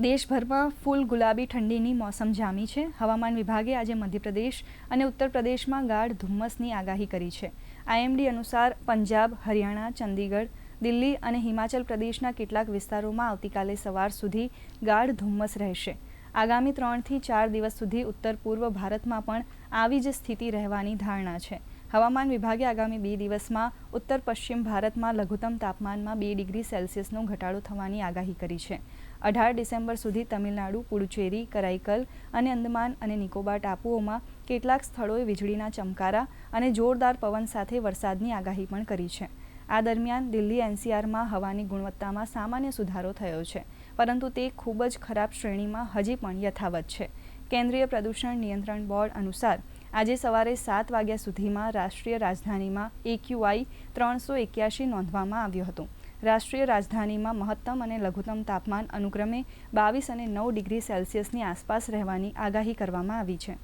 દેશભરમાં ફૂલ ગુલાબી ઠંડીની મોસમ જામી છે. હવામાન વિભાગે આજે મધ્યપ્રદેશ અને ઉત્તર પ્રદેશમાં ગાઢ ધુમ્મસની આગાહી કરી છે. આઈએમડી અનુસાર પંજાબ, હરિયાણા, ચંદીગઢ, દિલ્હી અને હિમાચલ પ્રદેશના કેટલાક વિસ્તારોમાં આવતીકાલે સવાર સુધી ગાઢ ધુમ્મસ રહેશે. આગામી ત્રણથી ચાર દિવસ સુધી ઉત્તર પૂર્વ ભારતમાં પણ આવી જ સ્થિતિ રહેવાની ધારણા છે. હવામાન વિભાગે આગામી બે દિવસમાં ઉત્તર પશ્ચિમ ભારતમાં લઘુત્તમ તાપમાનમાં બે ડિગ્રી સેલ્સિયસનો ઘટાડો થવાની આગાહી કરી છે. અઢાર ડિસેમ્બર સુધી તમિલનાડુ, પુડુચેરી, કરાઈકલ અને અંદમાન અને નિકોબાર ટાપુઓમાં કેટલાક સ્થળોએ વીજળીના ચમકારા અને જોરદાર પવન સાથે વરસાદની આગાહી પણ કરી છે. આ દરમિયાન દિલ્હી એનસીઆરમાં હવાની ગુણવત્તામાં સામાન્ય સુધારો થયો છે, પરંતુ તે ખૂબ જ ખરાબ શ્રેણીમાં હજી પણ યથાવત છે. કેન્દ્રીય પ્રદૂષણ નિયંત્રણ બોર્ડ અનુસાર, આજે સવારે સાત વાગ્યા સુધીમાં રાષ્ટ્રીય રાજધાનીમાં એક્યુઆઈ ત્રણસો એક્યાસી નોંધવામાં આવ્યું હતું. રાષ્ટ્રીય રાજધાનીમાં મહત્તમ અને લઘુત્તમ તાપમાન અનુક્રમે બાવીસ અને નવ ડિગ્રી સેલ્સિયસની આસપાસ રહેવાની આગાહી કરવામાં આવી છે.